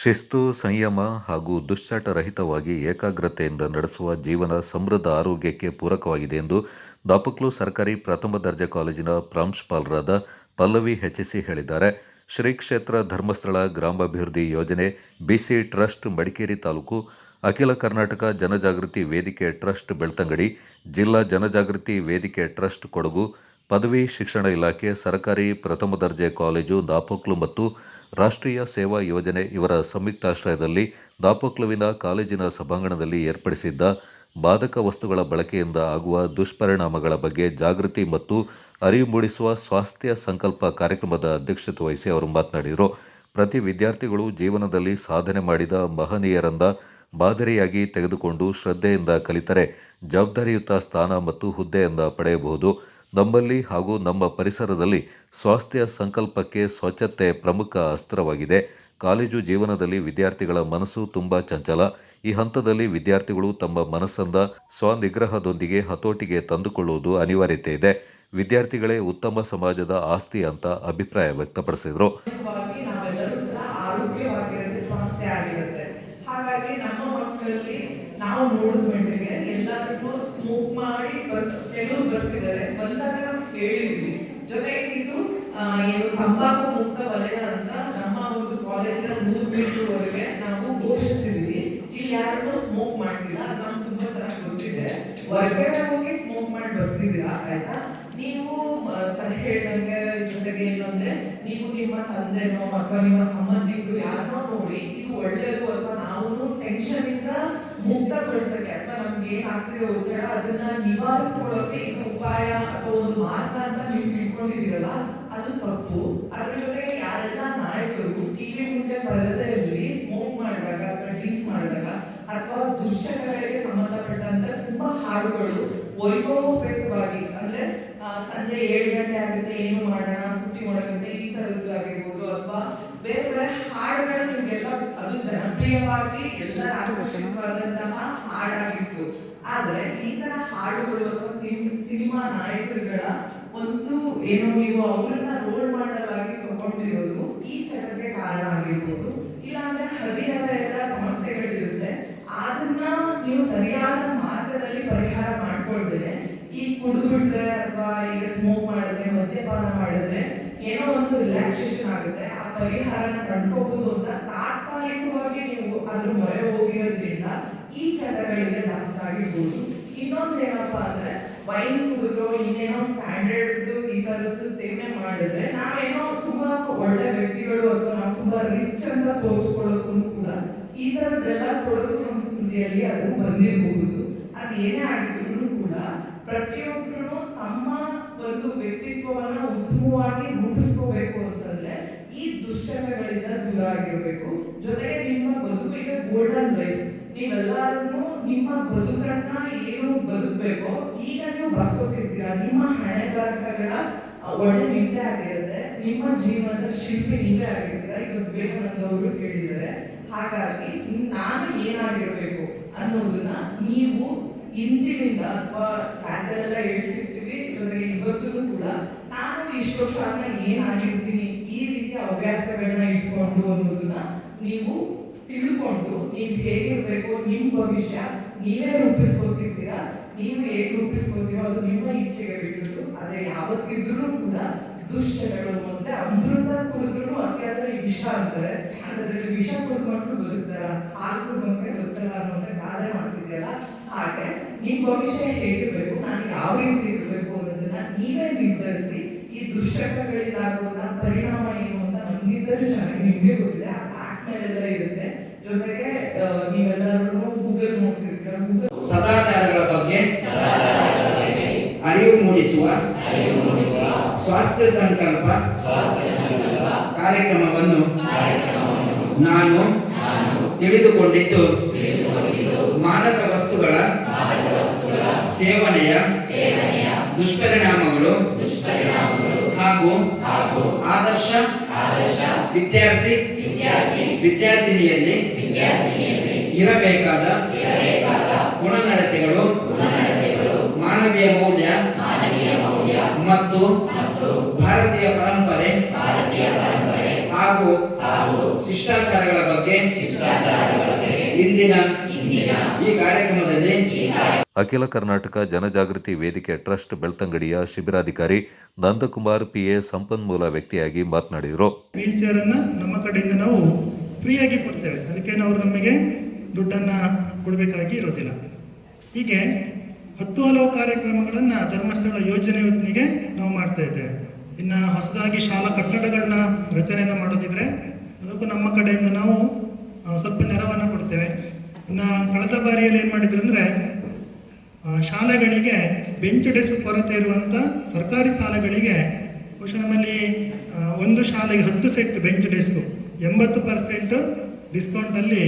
ಶಿಸ್ತು, ಸಂಯಮ ಹಾಗೂ ದುಶ್ಚಟರಹಿತವಾಗಿ ಏಕಾಗ್ರತೆಯಿಂದ ನಡೆಸುವ ಜೀವನ ಸಮೃದ್ಧ ಆರೋಗ್ಯಕ್ಕೆ ಪೂರಕವಾಗಿದೆ ಎಂದು ದಾಪಕ್ಲು ಸರ್ಕಾರಿ ಪ್ರಥಮ ದರ್ಜೆ ಕಾಲೇಜಿನ ಪ್ರಾಂಶುಪಾಲರಾದ ಪಲ್ಲವಿ ಹೆಚ್ಚಿಸಿ ಹೇಳಿದ್ದಾರೆ. ಶ್ರೀ ಕ್ಷೇತ್ರ ಧರ್ಮಸ್ಥಳ ಗ್ರಾಮಾಭಿವೃದ್ಧಿ ಯೋಜನೆ ಬಿಸಿ ಟ್ರಸ್ಟ್ ಮಡಿಕೇರಿ ತಾಲೂಕು, ಅಖಿಲ ಕರ್ನಾಟಕ ಜನಜಾಗೃತಿ ವೇದಿಕೆ ಟ್ರಸ್ಟ್ ಬೆಳ್ತಂಗಡಿ, ಜಿಲ್ಲಾ ಜನಜಾಗೃತಿ ವೇದಿಕೆ ಟ್ರಸ್ಟ್ ಕೊಡಗು, ಪದವಿ ಶಿಕ್ಷಣ ಇಲಾಖೆ, ಸರ್ಕಾರಿ ಪ್ರಥಮ ದರ್ಜೆ ಕಾಲೇಜು ದಾಪೋಕ್ಲು ಮತ್ತು ರಾಷ್ಟ್ರೀಯ ಸೇವಾ ಯೋಜನೆ ಇವರ ಸಂಯುಕ್ತಾಶ್ರಯದಲ್ಲಿ ದಾಪೋಕ್ಲುವಿನ ಕಾಲೇಜಿನ ಸಭಾಂಗಣದಲ್ಲಿ ಏರ್ಪಡಿಸಿದ್ದ ಬಾಧಕ ವಸ್ತುಗಳ ಬಳಕೆಯಿಂದ ಆಗುವ ದುಷ್ಪರಿಣಾಮಗಳ ಬಗ್ಗೆ ಜಾಗೃತಿ ಮತ್ತು ಅರಿವು ಮೂಡಿಸುವ ಸ್ವಾಸ್ಥ್ಯ ಸಂಕಲ್ಪ ಕಾರ್ಯಕ್ರಮದ ಅಧ್ಯಕ್ಷತೆ ವಹಿಸಿ ಅವರು ಮಾತನಾಡಿದರು. ಪ್ರತಿ ವಿದ್ಯಾರ್ಥಿಗಳು ಜೀವನದಲ್ಲಿ ಸಾಧನೆ ಮಾಡಿದ ಮಹನೀಯರಂದ ಮಾದರಿಯಾಗಿ ತೆಗೆದುಕೊಂಡು ಶ್ರದ್ಧೆಯಿಂದ ಕಲಿತರೆ, ಜವಾಬ್ದಾರಿಯುತ ಸ್ಥಾನ ಮತ್ತು ಹುದ್ದೆಯಿಂದ ಪಡೆಯಬಹುದು. ನಮ್ಮಲ್ಲಿ ಹಾಗೂ ನಮ್ಮ ಪರಿಸರದಲ್ಲಿ ಸ್ವಾಸ್ಥ್ಯ ಸಂಕಲ್ಪಕ್ಕೆ ಸ್ವಚ್ಛತೆ ಪ್ರಮುಖ ಅಸ್ತ್ರವಾಗಿದೆ. ಕಾಲೇಜು ಜೀವನದಲ್ಲಿ ವಿದ್ಯಾರ್ಥಿಗಳ ಮನಸ್ಸು ತುಂಬ ಚಂಚಲ. ಈ ಹಂತದಲ್ಲಿ ವಿದ್ಯಾರ್ಥಿಗಳು ತಮ್ಮ ಮನಸ್ಸಂದ ಸ್ವನಿಗ್ರಹದೊಂದಿಗೆ ಹತೋಟಿಗೆ ತಂದುಕೊಳ್ಳುವುದು ಅನಿವಾರ್ಯತೆ ಇದೆ. ವಿದ್ಯಾರ್ಥಿಗಳೇ ಉತ್ತಮ ಸಮಾಜದ ಆಸ್ತಿ ಅಂತ ಅಭಿಪ್ರಾಯ ವ್ಯಕ್ತಪಡಿಸಿದರು ಆರೋಗ್ಯವಾಗಿ ನಾವೆಲ್ಲರೂ ಕೂಡ ಆರೋಗ್ಯವಾಗಿರುತ್ತೆ ಸ್ವಾಸ್ಥ್ಯ ಆಗಿರುತ್ತೆ ಹಾಗಾಗಿ ನಮ್ಮ ಮಕ್ಕಳಲ್ಲಿ ಮಟ್ಟಿಗೆ ಎಲ್ಲರಿಗೂ ಸ್ಮೋಕ್ ಮಾಡಿ ಕೆಲವ್ರು ಬರ್ತಿದ್ದಾರೆ. ಬಂದಾಗ ನಾವು ಕೇಳಿದ್ವಿ ಜೊತೆಗೆ ಇದು ಏನು ತಂಬಾಕು ಮುಕ್ತ ವಲಯ ಅಂತ ನಮ್ಮ ಒಂದು ಕಾಲೇಜಿನ ಮೂರು ಮೀಟರ್ವರೆಗೆ ನಾವು ಘೋಷಿಸಿದ್ವಿ. ಇಲ್ಲಿ ಯಾರನ್ನೂ ಸ್ಮೋಕ್ ಮಾಡ್ತಿಲ್ಲ. ಅದು ನಮ್ಗೆ ತುಂಬಾ ಚೆನ್ನಾಗಿ ಗೊತ್ತಿದೆ. ಹೊರಗಡೆ ಆಯ್ತಾ? ನೀವು ಸರ್ ಹೇಳ್ದಂಗೆ ಜೊತೆಗೆ ಏನಂದ್ರೆ, ನೀವು ನಿಮ್ಮ ತಂದೆನೋ ಅಥವಾ ನಿಮ್ಮ ಸಂಬಂಧಿಕರು ಯಾರನ್ನೋ ನೋಡಿ, ಇದು ಒಳ್ಳೇದು ಅಥವಾ ನಾವು ಟೆನ್ಷನ್ ಇಂದ ಮುಕ್ತಗೊಳಿಸಕ್ಕೆ ಅಥವಾ ನಮ್ಗೆ ಏನಾಗ್ತಿದೆ ಒತ್ತಡ, ಅದನ್ನ ನಿವಾರಿಸ್ಕೊಳ್ಳೋಕೆ ಇದು ಉಪಾಯ ಅಥವಾ ಒಂದು ಮಾರ್ಗ ಅಂತ ನೀವು ತಿಳ್ಕೊಂಡಿದ್ದೀರಲ್ಲ, ಅದು ತಪ್ಪು. ಅದ್ರ ಜೊತೆಗೆ ಯಾರೆಲ್ಲ ನಾಯಕರು ಟಿವಿ ಮುಂದೆ ಪರದೆಯಲ್ಲಿ ಸ್ಮೋಕ್ ಮಾಡಿದಾಗ ಅಥವಾ ದುಶ್ಚಕ್ರಗಳಿಗೆ ಸಂಬಂಧಪಟ್ಟಂತ ತುಂಬಾ ಹಾಡುಗಳು ವೈಭವೋಪೇತವಾಗಿ ಅಂದ್ರೆ ಸಂಜೆ ಏಳು ಗಂಟೆ ಆಗುತ್ತೆ, ಏನು ಮಾಡೋಣ ಪುಟ್ಟಿ ಮೊಳಗುತ್ತೆ ಈ ತರದ್ದು ಆಗಿರ್ಬೋದು, ಅಥವಾ ಬೇರೆ ಬೇರೆ ಹಾಡುಗಳು ನಿಮ್ಗೆಲ್ಲ ಅದು ಜನಪ್ರಿಯವಾಗಿ ಎಲ್ಲರ ಆಕರ್ಷಕವಾದಂತಹ ಹಾಡಾಗಿತ್ತು. ಆದ್ರೆ ಈ ತರ ಹಾಡುಗಳು ಅಥವಾ ಸಿನಿಮಾ ನಾಯಕರುಗಳ ಒಂದು ಏನು ನೀವು ಅವ್ರನ್ನ ರೋಲ್ ಮಾಡಲ್ ಆಗಿ ತಗೊಂಡಿರೋದು ಈ ಚಟಕ್ಕೆ ಕಾರಣ ಆಗಿರ್ಬೋದು. ಇಲ್ಲಾಂದ್ರೆ ಹದಿಹರೆಯದ ಎಲ್ಲ ಅದನ್ನ ನೀವು ಸರಿಯಾದ ಮಾರ್ಗದಲ್ಲಿ ಪರಿಹಾರ ಮಾಡ್ಕೊಳ್ತೇನೆ ಈ ಕುಡಿದ್ಬಿಟ್ರೆ ಅಥವಾ ಈಗ ಸ್ಮೋಕ್ ಮಾಡಿದ್ರೆ, ಮದ್ಯಪಾನ ಮಾಡಿದ್ರೆ ಏನೋ ಒಂದು ರಿಲ್ಯಾಕ್ಸೇಷನ್ ಆಗುತ್ತೆ. ಆ ಪರಿಹಾರನ ಕಂಡ್ಕೋಬಹುದು ಅಂತ ತಾತ್ಕಾಲಿಕವಾಗಿ ನೀವು ಅದ್ರ ಮೊರೆ ಹೋಗಿರೋದ್ರಿಂದ ಈ ಚಟಗಳಿಗೆ ಜಾಸ್ತಿ ಆಗಿರ್ಬೋದು ಇನ್ನೊಂದು ಏನಪ್ಪಾ ಅಂದ್ರೆ ವೈನ್ ಕುಡಿದ್ರು, ಇನ್ನೇನೋ ಸ್ಟ್ಯಾಂಡರ್ಡ್ ಈ ತರದ್ದು ಸೇವನೆ ಮಾಡಿದ್ರೆ ನಾವೇನೋ ತುಂಬಾ ಒಳ್ಳೆ ವ್ಯಕ್ತಿಗಳು ರಿಚ್ ಅಂತ ತೋರಿಸ್ಕೊಳ್ಳೋಕ್ಕೂ ಕೂಡ ಈ ತರದ್ದೆಲ್ಲ ಕೊಡಗು ಸಂಸ್ಕೃತಿಯಲ್ಲಿ ಅದು ಬಂದಿರಬಹುದು. ಅದು ಏನೇ ಆಗಿದ್ರು ಕೂಡ ಪ್ರತಿಯೊಬ್ಬರು ತಮ್ಮ ಒಂದು ವ್ಯಕ್ತಿತ್ವವನ್ನು ಉತ್ತಮವಾಗಿ ರೂಪಿಸ್ಕೋಬೇಕು ಅಂತಂದ್ರೆ ಈ ದುಶ್ಚಟಗಳಿಂದ ದೂರ ಆಗಿರಬೇಕು. ಜೊತೆಗೆ ನಿಮ್ಮ ಬದುಕು ಈಗ ಗೋಲ್ಡನ್ ಲೈಫ್ ನೀವೆಲ್ಲರೂ ನಿಮ್ಮ ಬದುಕನ್ನ ಏನು ಬದುಕಬೇಕೋ ಈಗ ನೀವು ಬರ್ಕೋತಿರ್ತೀರಾ ನಿಮ್ಮ ಹಣೆ ಒಳ್ಳೆ ನಿಂದೆ ಆಗಿರುತ್ತೆ. ನಿಮ್ಮ ಜೀವನದ ಶಿಲ್ಪಿ ನೀವೇ ಆಗಿರ್ತೀರ? ಇದು ವಿವೇಕಾನಂದ ಅವರು ಹೇಳಿದ್ದಾರೆ. ಹಾಗಾಗಿ ನಾನು ಏನಾಗಿರ್ಬೇಕು ಅನ್ನೋದನ್ನ ನೀವು ಇಂದಿನಿಂದ ಅಥವಾ ಕ್ಲಾಸಲ್ಲೆಲ್ಲ ಹೇಳ್ತಿರ್ತೀವಿ. ಜೊತೆಗೆ ಇವತ್ತೂ ಕೂಡ ನಾನು ಇಷ್ಟು ವರ್ಷ ಏನಾಗಿರ್ತೀನಿ? ಈ ರೀತಿಯ ಹವ್ಯಾಸಗಳನ್ನ ಇಟ್ಕೊಂಡು ಅನ್ನೋದನ್ನ ನೀವು ತಿಳ್ಕೊಂಡು ನೀವು ಹೇಗಿರ್ಬೇಕು? ನಿಮ್ಮ ಭವಿಷ್ಯ ನೀವೇ ರೂಪಿಸ್ಕೊತಿರ್ತೀರಾ? ನೀವು ಹೇಗೆ ರೂಪಿಸ್ಕೊತೀರೋ ಅದು ನಿಮ್ಮ ಇಚ್ಛೆಗೆ ಬಿಟ್ಟಿದ್ದು, ಆದ್ರೆ ಯಾವತ್ತಿದ್ರೂ ಕೂಡ ದುಶ್ಚಟಗಳು ಮತ್ತೆ ಅಮೃತ ಕುಡಿದ್ರು ಅತಿಯಾದ್ರೆ ವಿಷ ಅಂತಾರೆ. ಅದ್ರಲ್ಲಿ ವಿಷ ಕುಡ್ಕೊಂಡು ಬದುಕ್ತಾರ. ಹಾಲು ಕುಡ್ಕೊಂಡ್ರೆ ಮಕ್ಕಳು ಬದುಕಲ್ಲ ಅನ್ನೋದೇ ಬಾಧೆ ಮಾಡ್ತಿದ್ಯಲ್ಲ? ಹಾಗೆ ನಿಮ್ ಭವಿಷ್ಯ ಹೇಗಿರ್ಬೇಕು ನಾನು ಯಾವ ರೀತಿ ಇರ್ಬೇಕು ಅನ್ನೋದನ್ನ ನೀವೇ ನಿರ್ಧರಿಸಿ, ಈ ದುಶ್ಚಟಗಳಿಂದಾಗುವಂತ ಪರಿಣಾಮ ಏನು ಅಂತ ನಮ್ಗಿಂತಲೂ ಚೆನ್ನಾಗಿ ನಿಮ್ಗೆ ಗೊತ್ತಿದೆ. ಆ ಆ್ಯಪ್ ಮೇಲೆಲ್ಲ ಇರುತ್ತೆ. ಜೊತೆಗೆ ನೀವೆಲ್ಲರೂ ಗೂಗಲ್ ನೋಡ್ತಿರ್ತೀರ. ಗೂಗಲ್ ಸದಾಚಾರಗಳ ಬಗ್ಗೆ? ಅರಿವು ಮೂಡಿಸುವ? ಸ್ವಾಸ್ಥ್ಯ ಸಂಕಲ್ಪ? ಕಾರ್ಯಕ್ರಮವನ್ನು? ನಾನು ತಿಳಿದುಕೊಂಡಿದ್ದು. ಮಾದಕ ವಸ್ತುಗಳ? ಸೇವನೆಯ? ದುಷ್ಪರಿಣಾಮಗಳು? ಹಾಗೂ? ಆದರ್ಶ? ವಿದ್ಯಾರ್ಥಿ? ವಿದ್ಯಾರ್ಥಿನಿಯಲ್ಲಿ? ಇರಬೇಕಾದ. ಗುಣನಡತೆಗಳು? ಮಾನವೀಯ ಮೌಲ್ಯ ಮತ್ತು ಭಾರತೀಯ ಪರಂಪರೆ ಹಾಗೂ ಶಿಷ್ಟಾಚಾರಗಳ ಬಗ್ಗೆ ಇಂದಿನ ಈ ಕಾರ್ಯಕ್ರಮದಲ್ಲಿ ಅಖಿಲ ಕರ್ನಾಟಕ ಜನಜಾಗೃತಿ ವೇದಿಕೆ ಟ್ರಸ್ಟ್ ಬೆಳ್ತಂಗಡಿಯ ಶಿಬಿರಾಧಿಕಾರಿ ನಂದಕುಮಾರ್ ಪಿಎ ಸಂಪನ್ಮೂಲ ವ್ಯಕ್ತಿಯಾಗಿ ಮಾತನಾಡಿದರು. ವೀಲ್ ಚೇರನ್ನು ನಮ್ಮ ಕಡೆಯಿಂದ ನಾವು ಫ್ರೀಯಾಗಿ ಕೊಡ್ತೇವೆ. ಅದಕ್ಕೆ ಅವರು ನಮಗೆ ದುಡ್ಡನ್ನ ಕೊಡಬೇಕಾಗಿ ಇರೋದಿಲ್ಲ. ಹೀಗೆ ಹತ್ತು ಹಲವು ಕಾರ್ಯಕ್ರಮಗಳನ್ನು ಧರ್ಮಸ್ಥಳ ಯೋಜನೆ ಯೋಜನೆಗೆ ನಾವು ಮಾಡ್ತಾ ಇದ್ದೇವೆ. ಇನ್ನು ಹೊಸದಾಗಿ ಶಾಲಾ ಕಟ್ಟಡಗಳನ್ನ ರಚನೆಯನ್ನು ಮಾಡೋದಿದ್ರೆ ಅದಕ್ಕೂ ನಮ್ಮ ಕಡೆಯಿಂದ ನಾವು ಸ್ವಲ್ಪ ನೆರವನ್ನು ಕೊಡ್ತೇವೆ. ಇನ್ನು ಕಳೆದ ಬಾರಿಯಲ್ಲಿ ಏನು ಮಾಡಿದ್ರು ಅಂದರೆ ಶಾಲೆಗಳಿಗೆ ಬೆಂಚ್ ಡೆಸ್ಕ್ ಕೊರತೆ ಇರುವಂಥ ಸರ್ಕಾರಿ ಶಾಲೆಗಳಿಗೆ ಬಹುಶಃ ನಮ್ಮಲ್ಲಿ ಒಂದು ಶಾಲೆಗೆ ಹತ್ತು ಸೆಟ್ ಬೆಂಚ್ ಡೆಸ್ಕು ಎಂಬತ್ತು ಪರ್ಸೆಂಟ್ ಡಿಸ್ಕೌಂಟಲ್ಲಿ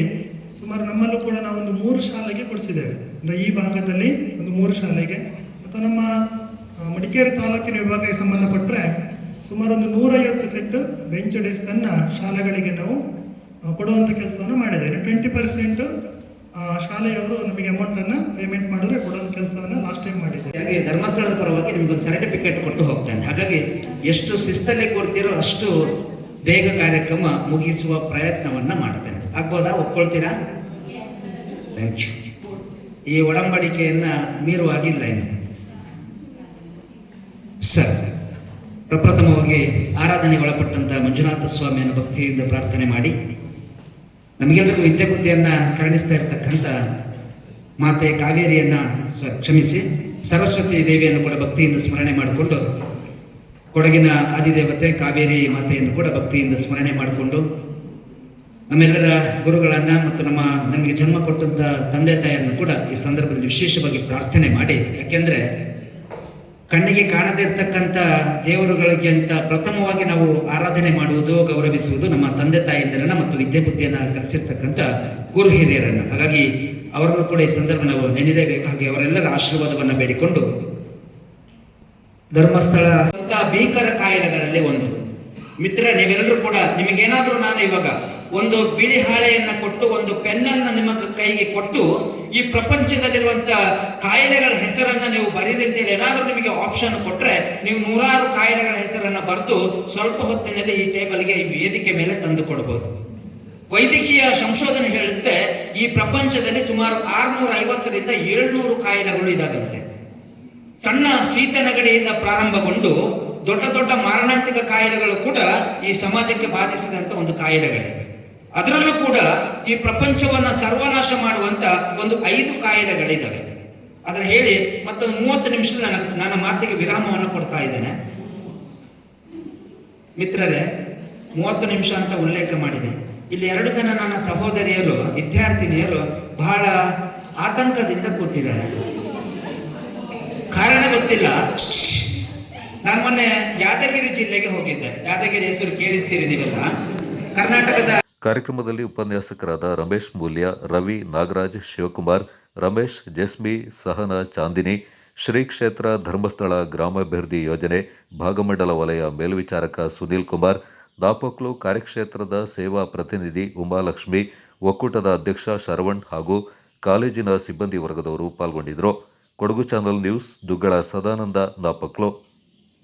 ಸುಮಾರು ನಮ್ಮಲ್ಲೂ ಕೂಡ ನಾವು ಒಂದು ಮೂರು ಶಾಲೆಗೆ ಕೊಡಿಸಿದ್ದೇವೆ. ಅಂದರೆ ಈ ಭಾಗದಲ್ಲಿ ಒಂದು ಮೂರು ಶಾಲೆಗೆ. ಮತ್ತು ನಮ್ಮ ಮಡಿಕೇರಿ ತಾಲೂಕಿನ ವಿಭಾಗಕ್ಕೆ ಸಂಬಂಧಪಟ್ಟರೆ ಸುಮಾರು ಒಂದು ನೂರೈವತ್ತು ಸೆಟ್ ಬೆಂಚ್ ಡೆಸ್ಕನ್ನು ಶಾಲೆಗಳಿಗೆ ನಾವು ಕೊಡುವಂಥ ಕೆಲಸವನ್ನು ಮಾಡಿದ್ದೇವೆ. ಟ್ವೆಂಟಿ ಪರ್ಸೆಂಟ್ ಶಾಲೆಯವರು ನಮಗೆ ಅಮೌಂಟನ್ನು ಪೇಮೆಂಟ್ ಮಾಡಿದ್ರೆ ಕೊಡುವಂಥ ಕೆಲಸವನ್ನು ಲಾಸ್ಟ್ ಟೈಮ್ ಮಾಡಿದ್ದೇವೆ. ಹಾಗೆ ಧರ್ಮಸ್ಥಳದ ಪರವಾಗಿ ನಿಮಗೊಂದು ಸರ್ಟಿಫಿಕೇಟ್ ಕೊಟ್ಟು ಹೋಗ್ತಾನೆ. ಹಾಗಾಗಿ ಎಷ್ಟು ಶಿಸ್ತಲ್ಲಿ ಕೊಡ್ತೀರೋ ಅಷ್ಟು ಬೇಗ ಕಾರ್ಯಕ್ರಮ ಮುಗಿಸುವ ಪ್ರಯತ್ನವನ್ನ ಮಾಡ್ತೇನೆ. ಆಗ್ಬೋದಾ? ಒಪ್ಕೊಳ್ತೀರಾ? ಥ್ಯಾಂಕ್ ಯು ಈ ಒಡಂಬಡಿಕೆಯನ್ನ ಮೀರುವಾಗಿಲ್ಲ ಇನ್ನು. ಸರ್ ಪ್ರಪ್ರಥಮವಾಗಿ ಆರಾಧನೆಗೆ ಒಳಪಟ್ಟಂತ ಮಂಜುನಾಥ ಸ್ವಾಮಿಯನ್ನು ಭಕ್ತಿಯಿಂದ ಪ್ರಾರ್ಥನೆ ಮಾಡಿ. ನಮಗೆಲ್ಲರಿಗೂ ವಿದ್ಯೆ ಬುದ್ಧಿಯನ್ನ ಕರುಣಿಸ್ತಾ ಇರ್ತಕ್ಕಂಥ ಮಾತೆ ಕಾವೇರಿಯನ್ನ ಕ್ಷಮಿಸಿ. ಸರಸ್ವತಿ ದೇವಿಯನ್ನು ಕೂಡ ಭಕ್ತಿಯಿಂದ ಸ್ಮರಣೆ ಮಾಡಿಕೊಂಡು ಕೊಡಗಿನ ಆದಿದೇವತೆ ಕಾವೇರಿ ಮಾತೆಯನ್ನು ಕೂಡ ಭಕ್ತಿಯಿಂದ ಸ್ಮರಣೆ ಮಾಡಿಕೊಂಡು ನಮ್ಮೆಲ್ಲರ ಗುರುಗಳನ್ನ ಮತ್ತು ನಮ್ಮ ನಮಗೆ ಜನ್ಮ ಕೊಟ್ಟಂತ ತಂದೆ ತಾಯಿಯನ್ನು ಕೂಡ ಈ ಸಂದರ್ಭದಲ್ಲಿ ವಿಶೇಷವಾಗಿ ಪ್ರಾರ್ಥನೆ ಮಾಡಿ. ಯಾಕೆಂದ್ರೆ ಕಣ್ಣಿಗೆ ಕಾಣದೇ ಇರ್ತಕ್ಕಂಥ ದೇವರುಗಳಿಗೆ ಅಂತ ಪ್ರಥಮವಾಗಿ ನಾವು ಆರಾಧನೆ ಮಾಡುವುದು, ಗೌರವಿಸುವುದು ನಮ್ಮ ತಂದೆ ತಾಯಿಯಂದಿರನ್ನ ಮತ್ತು ವಿದ್ಯೆ ಬುದ್ಧಿಯನ್ನು ಕಲಿಸಿರ್ತಕ್ಕಂಥ ಗುರು ಹಿರಿಯರನ್ನು. ಹಾಗಾಗಿ ಅವರನ್ನು ಕೂಡ ಈ ಸಂದರ್ಭ ನಾವು ನೆನೆಯಲೇಬೇಕು. ಹಾಗೆ ಅವರೆಲ್ಲರ ಆಶೀರ್ವಾದವನ್ನು ಬೇಡಿಕೊಂಡು ಧರ್ಮಸ್ಥಳ ಅಂತ ಭೀಕರ ಕಾಯಿಲೆಗಳಲ್ಲಿ ಒಂದು. ಮಿತ್ರ ನೀವೆಲ್ಲರೂ ಕೂಡ ನಿಮಗೇನಾದ್ರೂ ನಾನು ಇವಾಗ ಒಂದು ಬಿಳಿ ಹಾಳೆಯನ್ನ ಕೊಟ್ಟು, ಒಂದು ಪೆನ್ನನ್ನ ನಿಮ್ಮ ಕೈಗೆ ಕೊಟ್ಟು, ಈ ಪ್ರಪಂಚದಲ್ಲಿರುವಂತ ಕಾಯಿಲೆಗಳ ಹೆಸರನ್ನ ನೀವು ಬರೀರಿ ಅಂತೇಳಿ ಏನಾದ್ರೂ ನಿಮಗೆ ಆಪ್ಷನ್ ಕೊಟ್ರೆ, ನೀವು ನೂರಾರು ಕಾಯಿಲೆಗಳ ಹೆಸರನ್ನ ಬರೆದು ಸ್ವಲ್ಪ ಹೊತ್ತಿನಲ್ಲಿ ಈ ಟೇಬಲ್ಗೆ ಈ ವೇದಿಕೆ ಮೇಲೆ ತಂದು ಕೊಡಬಹುದು ವೈದ್ಯಕೀಯ ಸಂಶೋಧನೆ ಹೇಳುತ್ತೆ, ಈ ಪ್ರಪಂಚದಲ್ಲಿ ಸುಮಾರು ಆರ್ನೂರ ಐವತ್ತರಿಂದ ಏಳ್ನೂರು ಕಾಯಿಲೆಗಳು ಇದಾವಂತೆ. ಸಣ್ಣ ಶೀತ ನೆಗಡಿಯಿಂದ ಪ್ರಾರಂಭಗೊಂಡು ದೊಡ್ಡ ದೊಡ್ಡ ಮಾರಣಾಂತಿಕ ಕಾಯಿಲೆಗಳು ಕೂಡ ಈ ಸಮಾಜಕ್ಕೆ ಬಾಧಿಸಿದಂತ ಒಂದು ಕಾಯಿಲೆಗಳೇ. ಅದರಲ್ಲೂ ಕೂಡ ಈ ಪ್ರಪಂಚವನ್ನ ಸರ್ವನಾಶ ಮಾಡುವಂತ ಒಂದು ಐದು ಕಾಯಿಲೆಗಳಿದ್ದಾವೆ ಅದನ್ನ ಹೇಳಿ ಮತ್ತೊಂದು ಮೂವತ್ತು ನಿಮಿಷ ನನ್ನ ಮಾತಿಗೆ ವಿರಾಮವನ್ನು ಕೊಡ್ತಾ ಇದ್ದೇನೆ. ಮಿತ್ರರೇ, ಮೂವತ್ತು ನಿಮಿಷ ಅಂತ ಉಲ್ಲೇಖ ಮಾಡಿದೆ. ಇಲ್ಲಿ ಎರಡು ಜನ ನನ್ನ ಸಹೋದರಿಯರು, ವಿದ್ಯಾರ್ಥಿನಿಯರು ಬಹಳ ಆತಂಕದಿಂದ ಕೂತಿದ್ದಾರೆ. ಗೊತ್ತಿಲ್ಲ. ನಾನು ಮೊನ್ನೆ ಯಾದಗಿರಿ ಜಿಲ್ಲೆಗೆ ಹೋಗಿದ್ದೆ. ಯಾದಗಿರಿ ಹೆಸರು ಕೇಳಿಸ್ತೀರಿ ನೀವೆಲ್ಲ? ಕರ್ನಾಟಕದ ಕಾರ್ಯಕ್ರಮದಲ್ಲಿ ಉಪನ್ಯಾಸಕರಾದ ರಮೇಶ್ ಮೂಲ್ಯ, ರವಿ ನಾಗರಾಜ್, ಶಿವಕುಮಾರ್, ರಮೇಶ್, ಜಸ್ಮಿ, ಸಹನ, ಚಾಂದಿನಿ, ಶ್ರೀ ಕ್ಷೇತ್ರ ಧರ್ಮಸ್ಥಳ ಗ್ರಾಮಾಭಿವೃದ್ಧಿ ಯೋಜನೆ, ಭಾಗಮಂಡಲ ವಲಯ ಮೇಲ್ವಿಚಾರಕ ಸುನೀಲ್ ಕುಮಾರ್ ದಾಪೋಕ್ಲು ಕಾರ್ಯಕ್ಷೇತ್ರದ ಸೇವಾ ಪ್ರತಿನಿಧಿ ಉಮಾಲಕ್ಷ್ಮಿ, ಒಕ್ಕೂಟದ ಅಧ್ಯಕ್ಷ ಶರವಣ್ ಹಾಗೂ ಕಾಲೇಜಿನ ಸಿಬ್ಬಂದಿ ವರ್ಗದವರು ಪಾಲ್ಗೊಂಡಿದ್ದರು. Kodagu channel news Duggala Sadananda Napoklu